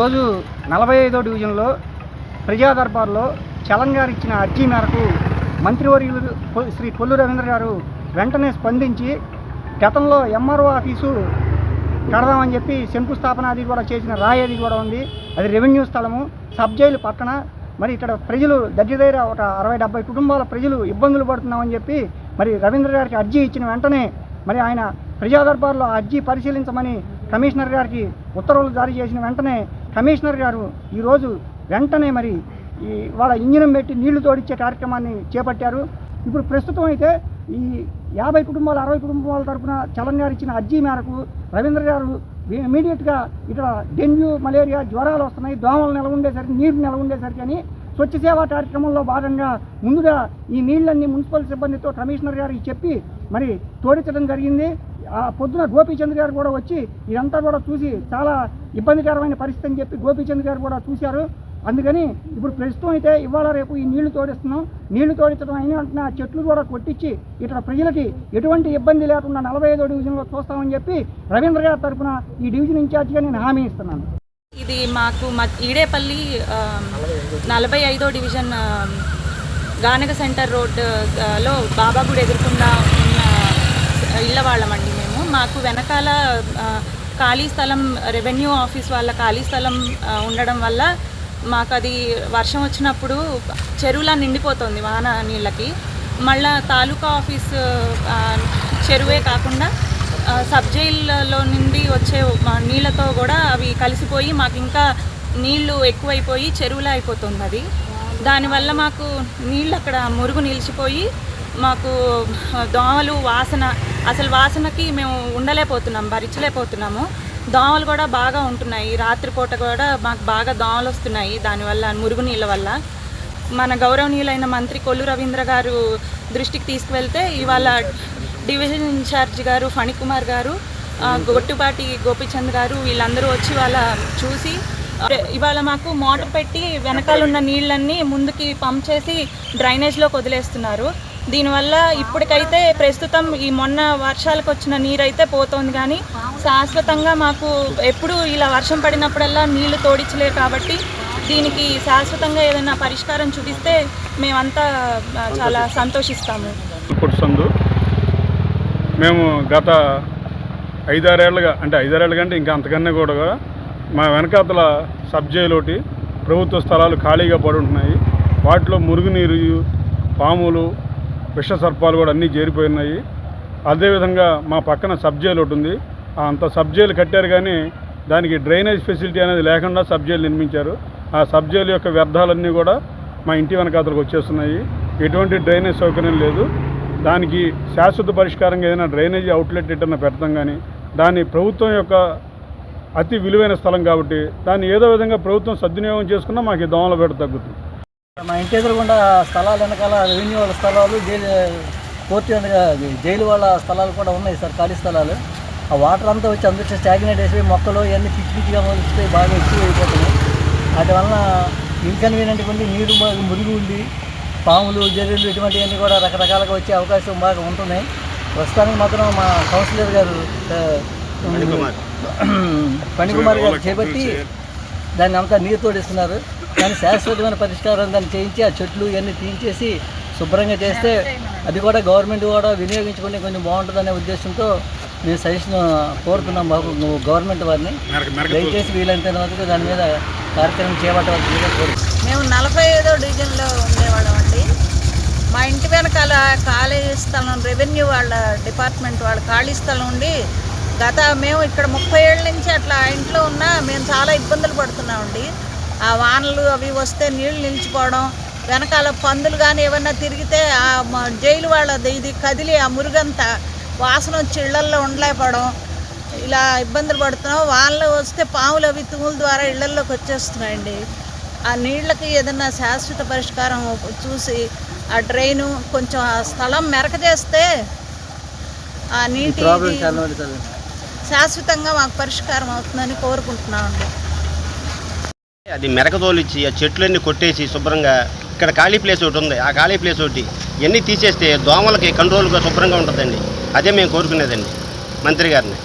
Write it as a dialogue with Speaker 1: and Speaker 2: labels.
Speaker 1: ఈరోజు నలభై ఐదో డివిజన్లో ప్రజా దర్బార్లో చలం గారు ఇచ్చిన అర్జీ మేరకు మంత్రివర్యులు శ్రీ కొల్లు రవీంద్ర గారు వెంటనే స్పందించి గతంలో ఎంఆర్ఓ ఆఫీసు కడదామని చెప్పి శంకుస్థాపన అది కూడా చేసిన రాయి అది కూడా ఉంది. అది రెవెన్యూ స్థలము సబ్ జైలు పక్కన. మరి ఇక్కడ ప్రజలు దగ్గర దగ్గర ఒక అరవై డెబ్బై కుటుంబాల ప్రజలు ఇబ్బందులు పడుతున్నామని చెప్పి మరి రవీంద్ర గారికి అర్జీ ఇచ్చిన వెంటనే మరి ఆయన ప్రజా దర్బార్లో అర్జీ పరిశీలించమని కమిషనర్ గారికి ఉత్తర్వులు జారీ చేసిన వెంటనే కమిషనర్ గారు ఈరోజు వెంటనే మరి ఈ వాళ్ళ ఇంజనం పెట్టి నీళ్ళు తోడిచ్చే కార్యక్రమాన్ని చేపట్టారు. ఇప్పుడు ప్రస్తుతం అయితే ఈ యాభై కుటుంబాలు అరవై కుటుంబాల తరపున చలన్ గారు ఇచ్చిన అర్జీ మేరకు రవీంద్ర గారు ఇమీడియట్గా ఇక్కడ డెంగ్యూ మలేరియా జ్వరాలు వస్తున్నాయి దోమలు నెల ఉండేసరికి నీరు నెల ఉండేసరికి అని స్వచ్ఛ సేవా కార్యక్రమంలో భాగంగా ముందుగా ఈ నీళ్ళన్నీ మున్సిపల్ సిబ్బందితో కమిషనర్ గారికి చెప్పి మరి తోడించడం జరిగింది. ఆ పొద్దున గోపీచంద్ర గారు కూడా వచ్చి ఇదంతా కూడా చూసి చాలా ఇబ్బందికరమైన పరిస్థితి అని చెప్పి గోపీచంద్ గారు కూడా చూశారు. అందుకని ఇప్పుడు ప్రస్తుతం అయితే ఇవాళ రేపు ఈ నీళ్ళు తోడిస్తున్నాం. నీళ్ళు తోడించడం అయిన వెంటనే ఆ చెట్లు కూడా కొట్టించి ఇక్కడ ప్రజలకి ఎటువంటి ఇబ్బంది లేకుండా నలభై ఐదో డివిజన్లో చూస్తామని చెప్పి రవీంద్ర గారి తరఫున ఈ డివిజన్ ఇన్ఛార్జిగా నేను హామీ ఇస్తున్నాను.
Speaker 2: ఇది మాకు ఈడేపల్లి నలభై ఐదో డివిజన్ గానక సెంటర్ రోడ్లో బాబాగుడి ఎదుర్కొన్న ఉన్న ఇళ్ళ వాళ్ళమండి మేము. మాకు వెనకాల ఖాళీ స్థలం రెవెన్యూ ఆఫీస్ వాళ్ళ ఖాళీ స్థలం ఉండడం వల్ల మాకు అది వర్షం వచ్చినప్పుడు చెరువులా నిండిపోతుంది వాన నీళ్ళకి. మళ్ళా తాలూకా ఆఫీస్ చెరువే కాకుండా సబ్జైల్లో సబ్ జైల్లో నుండి వచ్చే నీళ్ళతో కూడా అవి కలిసిపోయి మాకు ఇంకా నీళ్ళు ఎక్కువైపోయి చెరువులా అయిపోతుంది అది దానివల్ల మాకు నీళ్ళు అక్కడ మురుగు నిలిచిపోయి మాకు దోమలు వాసన అసలు వాసనకి మేము ఉండలేకపోతున్నాం భరించలేకపోతున్నాము. దోమలు కూడా బాగా ఉంటున్నాయి. రాత్రిపూట కూడా మాకు బాగా దోమలు వస్తున్నాయి దానివల్ల మురుగు నీళ్ళ వల్ల. మన గౌరవనీయులైన మంత్రి కొల్లు రవీంద్ర గారు దృష్టికి తీసుకువెళ్తే ఇవాళ డివిజన్ ఇన్ఛార్జ్ గారు ఫణికుమార్ గారు గొట్టుపాటి గోపిచంద్ గారు వీళ్ళందరూ వచ్చి వాళ్ళ చూసి ఇవాళ మాకు మోటార్ పెట్టి వెనకాల ఉన్న నీళ్ళన్నీ ముందుకి పంప్ చేసి డ్రైనేజ్లోకి వదిలేస్తున్నారు. దీనివల్ల ఇప్పటికైతే ప్రస్తుతం ఈ మొన్న వర్షాలకు వచ్చిన నీరైతే పోతోంది కానీ శాశ్వతంగా మాకు ఎప్పుడు ఇలా వర్షం పడినప్పుడల్లా నీళ్ళు తోడించలేరు కాబట్టి దీనికి శాశ్వతంగా ఏదైనా పరిష్కారం చూపిస్తే మేమంతా చాలా సంతోషిస్తాము.
Speaker 3: సందు మేము గత ఐదారేళ్ళుగా అంటే ఐదారేళ్ళ కంటే ఇంకా అంతకన్నా కూడా మా వెనకాతల సబ్ ప్రభుత్వ స్థలాలు ఖాళీగా పడి ఉంటున్నాయి. వాటిలో మురుగునీరు పాములు విష సర్పాలు కూడా అన్నీ చేరిపోయినాయి. అదేవిధంగా మా పక్కన సబ్ జైలు ఒకటి ఉంది. అంత సబ్ జైలు కట్టారు కానీ దానికి డ్రైనేజ్ ఫెసిలిటీ అనేది లేకుండా సబ్ జైలు నిర్మించారు. ఆ సబ్ జైలు యొక్క వ్యర్థాలన్నీ కూడా మా ఇంటి వెనకాతలకు వచ్చేస్తున్నాయి. ఎటువంటి డ్రైనేజ్ సౌకర్యం లేదు. దానికి శాశ్వత పరిష్కారంగా ఏదైనా డ్రైనేజీ అవుట్లెట్ ఎటన్నా పెడతాం కానీ దాన్ని ప్రభుత్వం యొక్క అతి విలువైన స్థలం కాబట్టి దాన్ని ఏదో విధంగా ప్రభుత్వం సద్వినియోగం చేసుకున్నా మాకు దోమల బెడ తగ్గుతుంది.
Speaker 4: మా ఇంటి ఎదురుగుండా స్థలాలు వెనకాల రెవెన్యూ వాళ్ళ స్థలాలు జైలు కోర్టు వెనక జైలు వాళ్ళ స్థలాలు కూడా ఉన్నాయి సార్ ఖాళీ స్థలాలు. ఆ వాటర్ అంతా వచ్చి అందరూ స్టాగ్నేట్ వేసి మొక్కలు ఇవన్నీ పిచ్చి పిచ్చిగా మొలుస్తాయి బాగా ఎక్కువ అయిపోతున్నాయి వాటి వలన ఇన్కన్వీనియంట్గా ఉండి నీరు బాగా మురిగి ఉండి పాములు జర్రెలు ఇటువంటివన్నీ కూడా రకరకాలుగా వచ్చే అవకాశం బాగా ఉంటున్నాయి ప్రస్తుతానికి మాత్రం మా కౌన్సిలర్ గారు ఆ, ఫణికుమార్ గారు చేపట్టి దాన్ని అంతా నీరు తోడిస్తున్నారు. దాని శాశ్వతమైన పరిష్కారం దాన్ని చేయించి ఆ చెట్లు ఇవన్నీ తీయించేసి శుభ్రంగా చేస్తే అది కూడా గవర్నమెంట్ కూడా వినియోగించుకుని కొంచెం బాగుంటుందనే ఉద్దేశంతో మేము సజెషన్ కోరుతున్నాం బాబు. గవర్నమెంట్ వారిని దయచేసి వీలైనంత వరకు దాని మీద కార్యక్రమం చేపట్టవలసిందిగా కోరుతున్నాం
Speaker 5: మేము నలభై ఐదో డివిజన్లో ఉండేవాళ్ళం అండి. మా ఇంటి వెనకాల ఖాళీ స్థలం రెవెన్యూ వాళ్ళ డిపార్ట్మెంట్ వాళ్ళ ఖాళీ స్థలం ఉండి గత మేము ఇక్కడ ముప్పై ఏళ్ళ నుంచి అట్లా ఇంట్లో ఉన్నా మేము చాలా ఇబ్బందులు పడుతున్నామండి. ఆ వానలు అవి వస్తే నీళ్ళు నిలిచిపోవడం వెనకాల పందులు కానీ ఏమన్నా తిరిగితే ఆ జైలు వాళ్ళది ఇది కదిలి ఆ మురుగంతా వాసన వచ్చి ఇళ్ళల్లో ఉండలేకపోవడం ఇలా ఇబ్బందులు పడుతున్నాం. వానలు వస్తే పాములు అవి తుముల ద్వారా ఇళ్ళల్లోకి వచ్చేస్తున్నాయండి. ఆ నీళ్ళకి ఏదన్నా శాశ్వత పరిష్కారం చూసి ఆ డ్రైను కొంచెం ఆ స్థలం మెరక చేస్తే ఆ నీటి శాశ్వతంగా మాకు పరిష్కారం అవుతుందని కోరుకుంటున్నామండి.
Speaker 6: అది మెరకతోలిచ్చి ఆ చెట్లన్నీ కొట్టేసి శుభ్రంగా ఇక్కడ ఖాళీ ప్లేస్ ఒకటి ఉంది. ఆ ఖాళీ ప్లేస్ ఒకటి ఇవన్నీ తీసేస్తే దోమలకి కంట్రోల్గా శుభ్రంగా ఉంటుందండి. అదే మేము కోరుకునేదండి. మంత్రి గారిని.